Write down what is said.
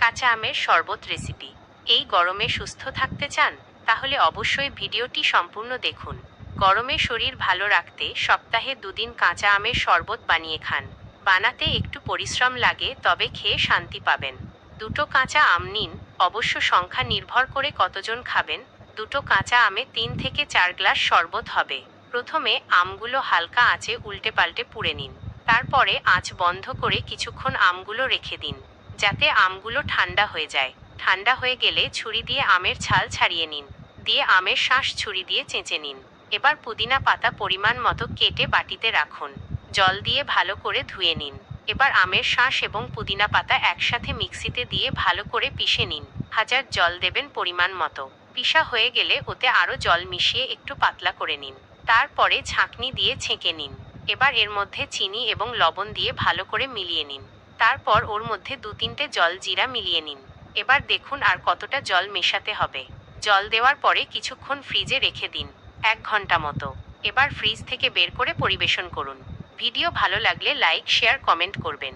কাঁচা আমের শরবত রেসিপি এই গরমে সুস্থ থাকতে চান? তাহলে অবশ্যই ভিডিওটি সম্পূর্ণ দেখুন। গরমে শরীর ভালো রাখতে সপ্তাহে দুদিন কাঁচা আমের শরবত বানিয়ে খান। বানাতে একটু পরিশ্রম লাগে, তবে খেয়ে শান্তি পাবেন। দুটো কাঁচা আম নিন, অবশ্য সংখ্যা নির্ভর করে কতজন খাবেন। দুটো কাঁচা আমে তিন থেকে চার গ্লাস শরবত হবে। প্রথমে আমগুলো হালকা আঁচে উল্টে পাল্টে পুড়ে নিন। তারপরে আঁচ বন্ধ করে কিছুক্ষণ আমগুলো রেখে দিন। যাতে আমগুলো ঠান্ডা হয়ে যায়। ঠান্ডা হয়ে গেলে ছুরি দিয়ে আমের ছাল ছাড়িয়ে নিন। দিয়ে আমের শাঁস ছুরি দিয়ে চেঁচে নিন। এবার পুদিনা পাতা পরিমাণ মতো কেটে বাটিতে রাখুন। জল দিয়ে ভালো করে ধুয়ে নিন। এবার আমের শাঁস এবং পুদিনা পাতা একসাথে মিক্সিতে দিয়ে ভালো করে পিষে নিন। হাজার জল দেবেন পরিমাণ মতো। পিষা হয়ে গেলে ওতে আরও জল মিশিয়ে একটু পাতলা করে নিন। তারপরে ছাঁকনি দিয়ে ছেঁকে নিন। এবার এর মধ্যে চিনি এবং লবণ দিয়ে ভালো করে মিলিয়ে নিন। তারপর ওর মধ্যে দু তিনটে জল জিরা মিলিয়ে নিন। এবার দেখুন আর কতটা জল মেশাতে হবে। জল দেওয়ার পরে কিছুক্ষণ ফ্রিজে রেখে দিন, এক ঘণ্টা মতো। এবার ফ্রিজ থেকে বের করে পরিবেশন করুন। ভিডিও ভালো লাগলে লাইক, শেয়ার, কমেন্ট করবেন।